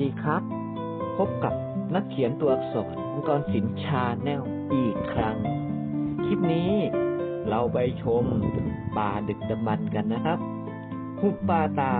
ดีครับ พบกับนักเขียนตัวอักษรมังกรสินชาแนลอีกครั้ง คลิปนี้เราไปชมป่าดึกดำบรรพ์กันนะครับหุบป่าตา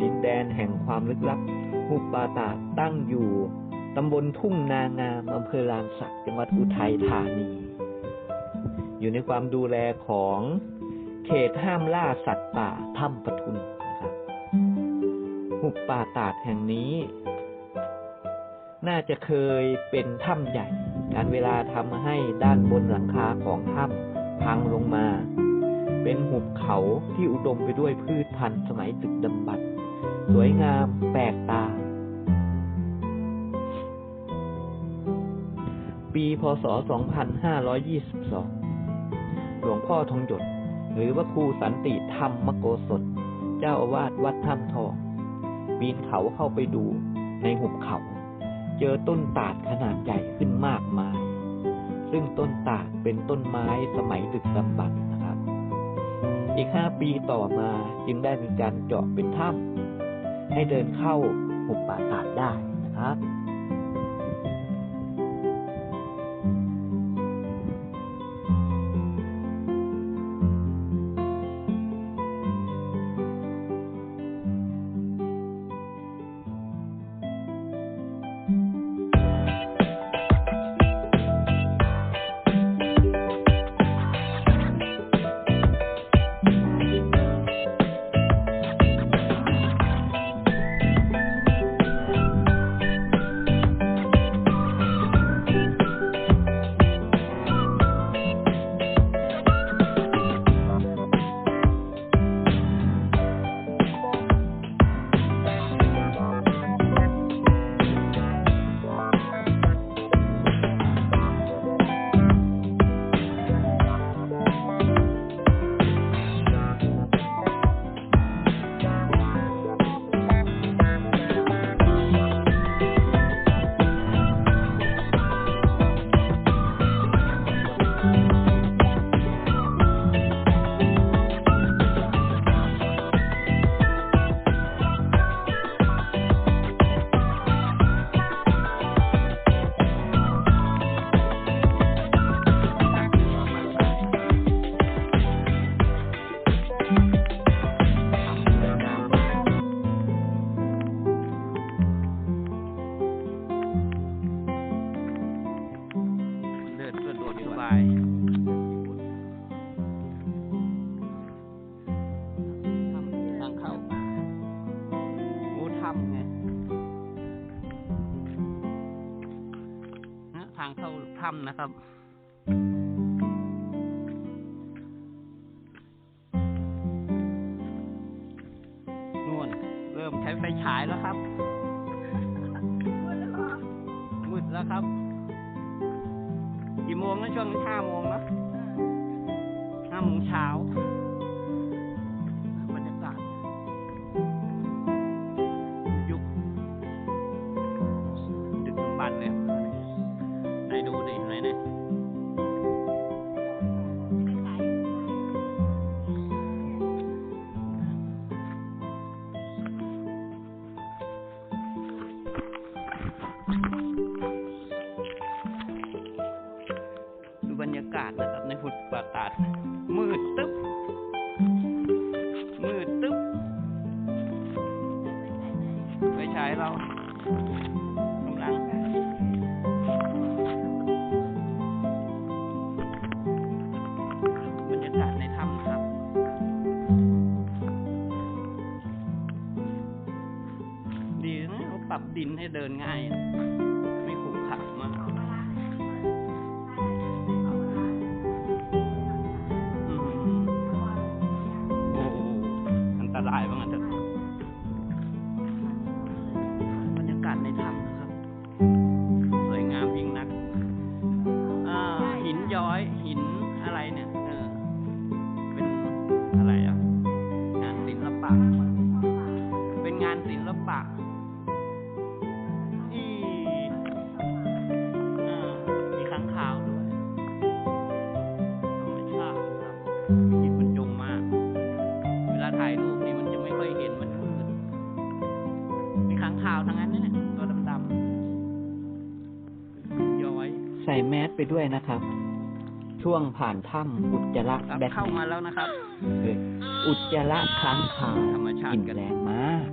ดินแดนแห่งความลึกลับหุบป่าตาตั้งอยู่ตำบลทุ่งนางามอำเภอลานสักจังหวัดอุทัยธานี อยู่ในความดูแลของเขตห้ามล่าสัตว์ป่าถ้ำปทุน หุบป่าตาดแห่งนี้ น่าจะเคยเป็นถ้ำใหญ่ การเวลาทำให้ด้านบนหลังคาของถ้ำพังลงมา เป็นหุบเขาที่อุดมไปด้วยพืชพันธุ์สมัยดึกดำบรรพ์สวยงามแปลกตา ปีพศ 2522 หลวงพ่อทองหยด หรือว่าครูสันติธรรมโกศลเจ้าอาวาสวัดถ้ำทอง ปีนเขาเข้าไปดูในหุบเขา เจอต้นตาดขนาดใหญ่ขึ้นมากมาย ซึ่งต้นตาดเป็นต้นไม้สมัยดึกดำบรรพ์นะครับ อีกห้าปีต่อมาจึงได้มีการเจาะเป็นถ้ำให้เดินเข้าหุบป่าตาดได้นะครับ นะครับ นู่น เริ่มใช้ไฟฉายแล้วครับ มืดแล้วครับ กี่โมงนะช่วงนี้ห้าโมงนะห้าโมงเช้า ดีนะเขาปรับดินให้เดินง่าย ไม่ขรุขระมากอืมโอ้อันตรายว่างั้นเถอะบรรยากาศในถ้ำนะครับ สวยงามยิ่งนัก อ่า หินย้อยหิน ลาถ่ายรูปนี่มันจะไม่ค่อยเห็นมันมืดมีขังข่าวทางนั้นนี่ยตัวดำๆย้อย ใส่แมสไปด้วยนะครับ ช่วงผ่านถ้ำอุจจาระแบแบคเข้ามาแล้วนะครับ เออุจจาระขังข่าวธรรมชาติกันแรงมาก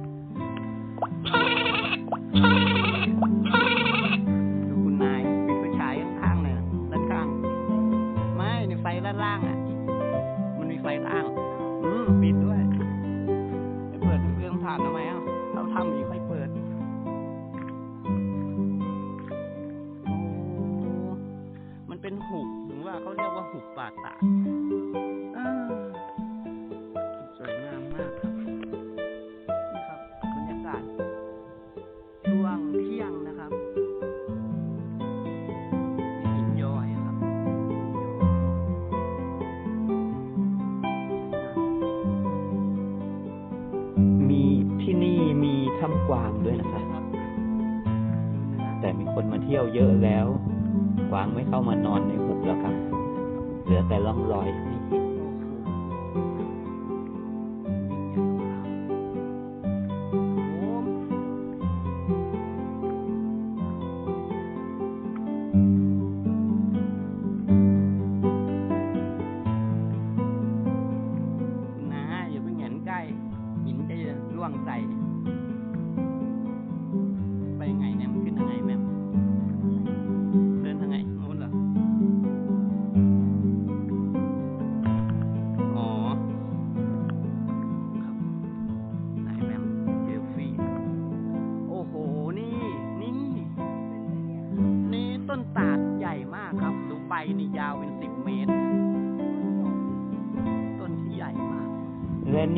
ถ้ำกวางด้วยนะครับครับดูเนื้อแต่มีคนมาเที่ยวเยอะแล้ว กวางไม่เข้ามานอนในหุบแล้วครับเหลือแต่ร่องรอยให้เห็น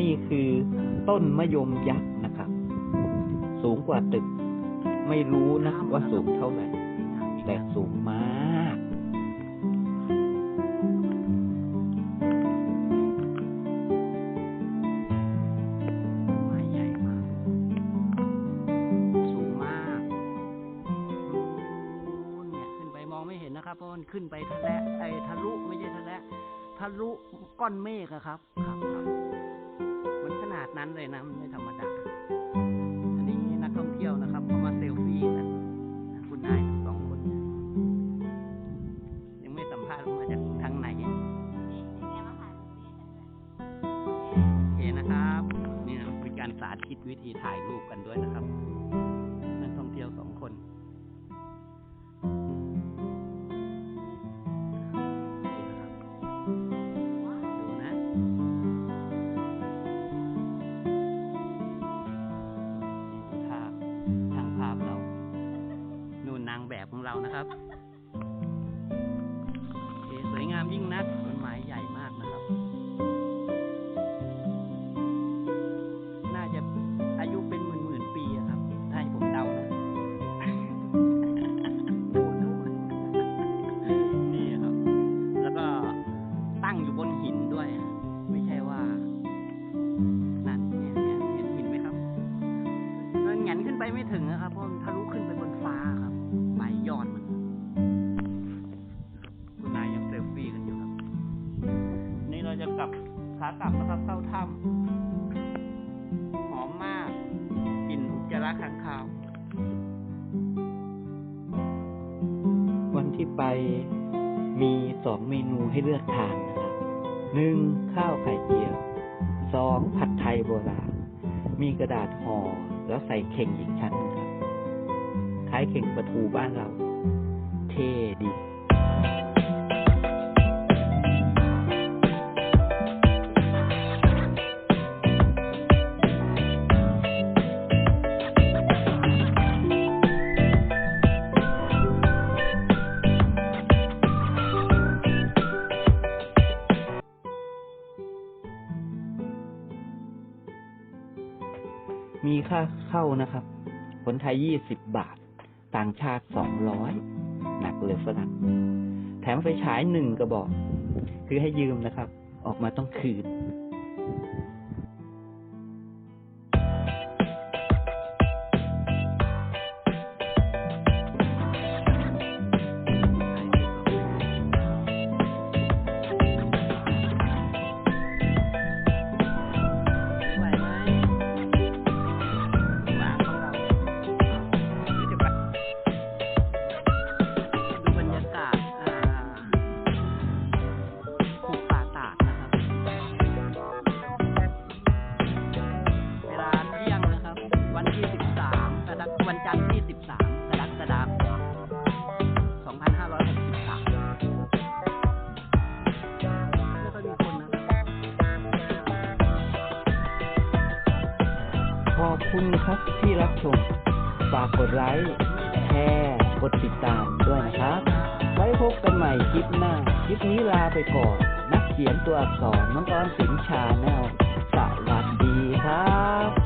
นี่คือต้นมะยมยักษ์นะครับ สูงกว่าตึก ไม่รู้นะว่าสูงเท่าไหร่ แต่สูงมากไม้ใหญ่มาก สูงมากนู่นเนี่ยขึ้นไปมองไม่เห็นนะครับ เพราะมันขึ้นไปทะเลไอ้ทะลุไม่ใช่ทะเลทะลุก้อนเมฆอะครับ ครับครับมั นั้นเลยนะมันไม่ธรรมดา อันนี้นักท่องเที่ยวนะครับเขามาเซลฟี่กันคุณนายทั้งสองคน ยังไม่สัมภาษณ์มาจากทางไหนโอเคนะครับ นี่นะเป็นการสาธิตวิธีถ่ายรูปกันด้วยนะครับางแบบของเรานะครับ ระค้างคาว วันที่ไปมีสองเมนูให้เลือกทานนะครับหนึ่งข้าวไข่เจียวสองผัดไทยโบราณ มีกระดาษห่อแล้วใส่เข่งอีกชั้นครับ คล้ายเข่งปลาทูบ้านเรา เท่ดี มีค่าเข้านะครับ คนไทยยี่สิบบาท ต่างชาติสองร้อยหนักเลยฝรั่งแถมไฟฉายหนึ่งกระบอก คือให้ยืมนะครับ ออกมาต้องคืน อบคุณครับที่รับชม ฝากกดไลค์แชร์กดติดตามด้วยนะครับ ไว้พบกันใหม่คลิปหน้า คลิปนี้ลาไปก่อน นักเขียนตัวอักษรน้องออนสินชาแนลสวัสดีครับ